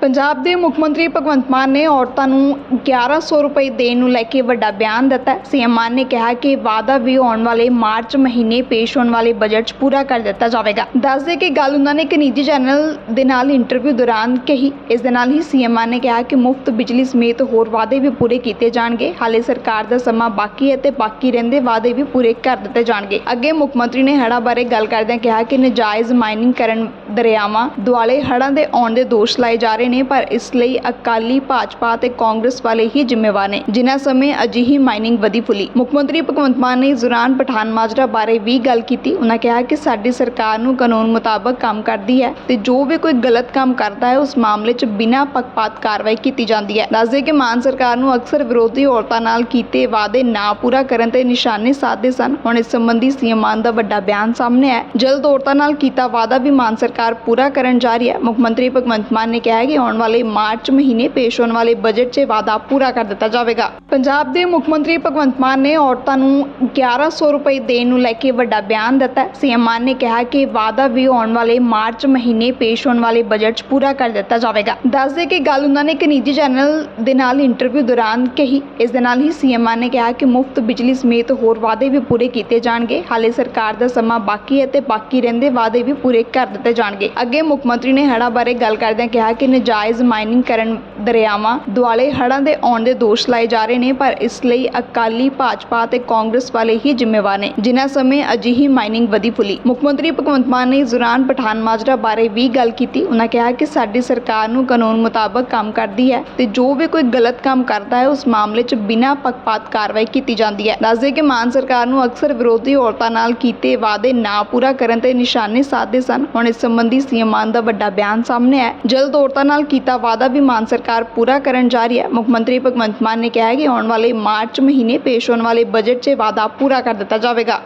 ਪੰਜਾਬ ਦੇ ਮੁੱਖ ਮੰਤਰੀ ਭਗਵੰਤ ਮਾਨ ਨੇ ਔਰਤਾਂ ਨੂੰ 1100 ਰੁਪਏ ਦੇਣ ਨੂੰ ਲੈ ਕੇ ਵੱਡਾ ਬਿਆਨ ਦਿੱਤਾ ਹੈ। ਸੀਐਮ ਮਾਨ ਨੇ ਕਿਹਾ ਕਿ ਵਾਅਦਾ ਵੀ ਆਉਣ ਵਾਲੇ ਮਾਰਚ ਮਹੀਨੇ ਪੇਸ਼ ਹੋਣ ਵਾਲੇ ਬਜਟ 'ਚ ਪੂਰਾ ਕਰ ਦਿੱਤਾ ਜਾਵੇਗਾ। ਦੱਸਦੇ ਕਿ ਗੱਲ ਉਹਨਾਂ ਨੇ ਇੱਕ ਨਿੱਜੀ ਚੈਨਲ ਦੇ ਨਾਲ ਇੰਟਰਵਿਊ ਦੌਰਾਨ ਕਹੀ। ਇਸ ਦੇ ਨਾਲ ਹੀ ਸੀਐਮ ਮਾਨ ਨੇ ਕਿਹਾ ਕਿ ਮੁਫਤ ਬਿਜਲੀ ਸਮੇਤ ਹੋਰ ਵਾਅਦੇ ਵੀ ਪੂਰੇ ਕੀਤੇ ਜਾਣਗੇ। ਹਾਲੇ ਸਰਕਾਰ ਦਾ ਸਮਾਂ ਬਾਕੀ ਹੈ ਤੇ ਬਾਕੀ ਰਹਿੰਦੇ ਵਾਅਦੇ ਵੀ ਪੂਰੇ ਕਰ ਦਿੱਤੇ ਜਾਣਗੇ। ਅੱਗੇ ਮੁੱਖ ਮੰਤਰੀ ਨੇ ਹੜ੍ਹਾਂ ਬਾਰੇ ਗੱਲ ਕਰਦਿਆਂ ਕਿਹਾ ਕਿ ਨਜਾਇਜ਼ ਮਾਈਨਿੰਗ ਕਰਨ ਦਰਿਆਵਾਂ, ਦੁਆਲੇ ਹੜ੍ਹਾਂ ਦੇ ਆਉਣ ਦੇ ਦੋਸ਼ ਲਾਏ ਜਾ ਰਹੇ ਨੇ, ਪਰ ਇਸ ਲਈ ਅਕਾਲੀ ਭਾਜਪਾ ਤੇ ਕਾਂਗਰਸ ਵਾਲੇ ਹੀ ਜ਼ਿੰਮੇਵਾਰ ਨੇ। ਜਿਨ੍ਹਾਂ ਸਮੇਂ ਅਜਿਹੀ ਮਾਈਨਿੰਗ ਵਧੀ ਫੁੱਲੀ। ਮੁੱਖ ਮੰਤਰੀ ਭਗਵੰਤ ਮਾਨ ਨੇ ਇਸ ਦੌਰਾਨ ਪਠਾਨ, ਮਾਜਰਾ ਬਾਰੇ ਵੀ ਗੱਲ ਕੀਤੀ। ਉਹਨਾਂ ਕਿਹਾ ਕਿ ਸਾਡੀ ਸਰਕਾਰ ਨੂੰ ਕਾਨੂੰਨ ਮੁਤਾਬਕ ਕੰਮ ਕਰਦੀ ਹੈ ਤੇ ਜੋ ਵੀ ਕੋਈ ਗਲਤ ਕੰਮ ਕਰਦਾ ਹੈ, ਉਸ ਮਾਮਲੇ 'ਚ ਬਿਨਾਂ ਪੱਖਪਾਤ ਕਾਰਵਾਈ ਕੀਤੀ ਜਾਂਦੀ ਹੈ। ਦੱਸਦੇ ਕਿ ਮਾਨ ਸਰਕਾਰ ਨੂੰ ਅਕਸਰ ਵਿਰੋਧੀ ਔਰਤਾਂ ਨਾਲ ਕੀਤੇ ਵਾਅਦੇ ਨਾ ਪੂਰਾ ਕਰਨ ਤੇ ਨਿਸ਼ਾਨੇ ਸਾਧਦੇ ਸਨ। ਹੁਣ ਇਸ ਸੰਬੰਧੀ ਸੀਐਮ ਮਾਨ ਦਾ ਵੱਡਾ ਬਿਆਨ ਸਾਹਮਣੇ ਆਇਆ। ਜਲਦ ਔਰਤਾਂ ਨਾਲ ਕੀਤਾ ਵਾਅਦਾ ਵੀ ਮਾਨ ਸਰਕਾਰ ਪੂਰਾ ਕਰਨ ਜਾ ਰਹੀ ਹੈ। ਮੁੱਖ ਮੰਤਰੀ ਭਗਵੰਤ ਮਾਨ ਨੇ ਕਿਹਾ ਕਿ ਆਉਣ ਵਾਲੇ ਮਾਰਚ ਮਹੀਨੇ ਪੇਸ਼ ਹੋਣ ਵਾਲੇ ਬਜਟ 'ਚ ਇਹ ਵਾਅਦਾ ਪੂਰਾ ਕਰ ਦਿੱਤਾ ਜਾਵੇਗਾ। ਪੰਜਾਬ ਦੇ ਮੁੱਖ ਮੰਤਰੀ ਭਗਵੰਤ ਮਾਨ ਨੇ ਔਰਤਾਂ ਨੂੰ 1100 ਰੁਪਏ ਦੇਣ ਨੂੰ ਲੈ ਕੇ ਵੱਡਾ ਬਿਆਨ ਦਿੱਤਾ। ਹੈ ਸੀਐਮ ਮਾਨ ਨੇ ਕਿਹਾ ਕਿ ਵਾਅਦਾ ਵੀ ਆਉਣ ਵਾਲੇ ਮਾਰਚ ਮਹੀਨੇ ਪੇਸ਼ ਹੋਣ ਵਾਲੇ ਬਜਟ 'ਚ ਪੂਰਾ ਕਰ ਦਿੱਤਾ ਜਾਵੇਗਾ। ਦੱਸ ਦੇ ਕਿ ਗੱਲ ਉਹਨਾਂ ਨੇ ਇੱਕ ਨਿੱਜੀ ਚੈਨਲ ਦੇ ਨਾਲ ਇੰਟਰਵਿਊ ਦੌਰਾਨ ਕਹੀ। ਇਸ ਦੇ ਨਾਲ ਹੀ ਸੀਐਮ ਮਾਨ ਨੇ ਕਿਹਾ ਕਿ ਮੁਫਤ ਬਿਜਲੀ ਸਮੇਤ ਹੋਰ ਵਾਅਦੇ ਵੀ ਪੂਰੇ ਕੀਤੇ ਜਾਣਗੇ। ਹਾਲੇ ਸਰਕਾਰ ਦਾ ਸਮਾਂ ਬਾਕੀ ਹੈ ਤੇ ਬਾਕੀ ਰਹਿੰਦੇ ਵਾਅਦੇ ਵੀ ਪੂਰੇ ਕਰ ਦਿੱਤੇ ਜਾਣਗੇ। ਅੱਗੇ ਮੁੱਖ ਮੰਤਰੀ ਨੇ ਹੜ੍ਹਾਂ ਬਾਰੇ ਗੱਲ ਕਰਦਿਆਂ ਕਿਹਾ ਕਿ ਨਜਾਇਜ਼ ਮਾਈਨਿੰਗ ਕਰਨ ਦਰਿਆਵਾਂ ਦੁਆਲੇ ਹੜ੍ਹਾਂ ਦੇ ਆਉਣ ਦੇ ਦੋਸ਼ ਲਾਏ ਜਾ ਰਹੇ ਨੇ, ਪਰ ਇਸ ਲਈ ਅਕਾਲੀ ਭਾਜਪਾ ਤੇ ਕਾਂਗਰਸ ਵਾਲੇ ਹੀ ਜ਼ਿੰਮੇਵਾਰ ਨੇ। ਜਿਨ੍ਹਾਂ ਸਮੇਂ ਅਜਿਹੀ ਮਾਈਨਿੰਗ ਵਧੀ ਫੁੱਲੀ। ਮੁੱਖ ਮੰਤਰੀ ਭਗਵੰਤ ਮਾਨ ਨੇ ਇਸ ਦੌਰਾਨ ਪਠਾਨ ਮਾਜਰਾ ਬਾਰੇ ਵੀ ਗੱਲ ਕੀਤੀ। ਉਹਨਾਂ ਕਿਹਾ ਕਿ ਸਾਡੀ ਸਰਕਾਰ ਨੂੰ ਕਾਨੂੰਨ ਮੁਤਾਬਕ ਕੰਮ ਕਰਦੀ ਹੈ ਤੇ ਜੋ ਵੀ ਕੋਈ ਗਲਤ ਕੰਮ ਕਰਦਾ ਹੈ, ਉਸ ਮਾਮਲੇ 'ਚ ਬਿਨਾਂ ਪੱਖਪਾਤ ਕਾਰਵਾਈ ਕੀਤੀ ਜਾਂਦੀ ਹੈ। ਦੱਸਦੇ ਕਿ ਮਾਨ ਸਰਕਾਰ ਨੂੰ ਅਕਸਰ ਵਿਰੋਧੀ ਔਰਤਾਂ ਨਾਲ ਕੀਤੇ ਵਾਅਦੇ ਨਾ ਪੂਰਾ ਕਰਨ ਤੇ ਨਿਸ਼ਾਨੇ ਸਾਧਦੇ ਸਨ। ਹੁਣ ਇਸ ਸੰਬੰਧੀ ਸੀਐਮ ਮਾਨ ਦਾ ਵੱਡਾ ਬਿਆਨ ਸਾਹਮਣੇ ਆਇਆ ਜਲਦ ਔਰਤਾਂ ਨਾਲ ਕੀਤਾ ਵਾਅਦਾ ਵੀ ਮਾਨ ਸਰਕਾਰ ਪੂਰਾ ਕਰਨ ਜਾ ਰਹੀ ਹੈ। ਮੁੱਖ ਮੰਤਰੀ ਭਗਵੰਤ ਮਾਨ ਨੇ ਕਿਹਾ ਹੈ ਕਿ ਆਉਣ ਵਾਲੇ ਮਾਰਚ ਮਹੀਨੇ ਪੇਸ਼ ਹੋਣ ਵਾਲੇ ਬਜਟ 'ਚ ਇਹ ਵਾਅਦਾ ਪੂਰਾ ਕਰ ਦਿੱਤਾ ਜਾਵੇਗਾ।